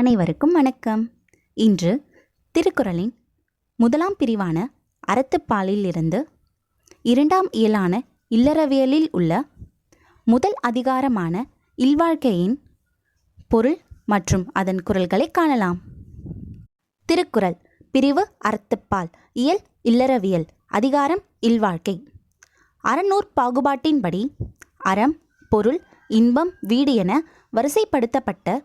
அனைவருக்கும் வணக்கம். இன்று திருக்குறளின் முதலாம் பிரிவான அறத்துப்பாலில் இருந்து இரண்டாம் இயலான இல்லறவியலில் உள்ள முதல் அதிகாரமான இல்வாழ்க்கையின் பொருள் மற்றும் அதன் குரல்களை காணலாம். திருக்குறள் பிரிவு அறத்துப்பால் இயல் இல்லறவியல் அதிகாரம் இல்வாழ்க்கை. அறநூற் பாகுபாட்டின்படி அறம் பொருள் இன்பம் வீடு என வரிசைப்படுத்தப்பட்ட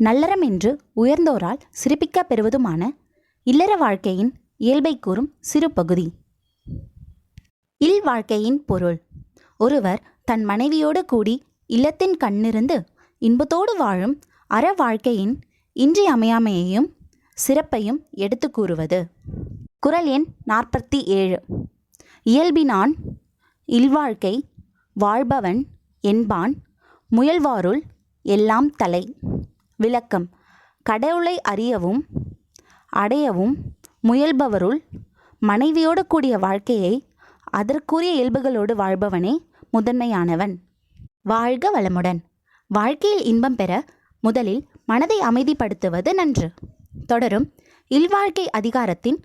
நல்லறம் என்று உயர்ந்தோரால் சிறப்பிக்க பெறுவதுமான இல்லற வாழ்க்கையின் இயல்பை கூறும் சிறு பகுதி. இல் வாழ்க்கையின் பொருள். ஒருவர் தன் மனைவியோடு கூடி இல்லத்தின் கண்ணிருந்து இன்பத்தோடு வாழும் அற வாழ்க்கையின் இன்றியமையாமையையும் சிறப்பையும் எடுத்து கூறுவது. குரல் எண் நாற்பத்தி ஏழு இயல்பினான் இல்வாழ்க்கை வாழ்பவன் என்பான் முயல்வாருள் எல்லாம் தலை. விளக்கம். கடவுளை அறியவும் அடையவும் முயல்பவருள் மனைவியோடு கூடிய வாழ்க்கையை அதற்குரிய இயல்புகளோடு வாழ்பவனே முதன்மையானவன். வாழ்க வளமுடன். வாழ்க்கையில் இன்பம் பெற முதலில் மனதை அமைதிப்படுத்துவது நன்று. தொடரும் இல்வாழ்க்கை அதிகாரத்தின்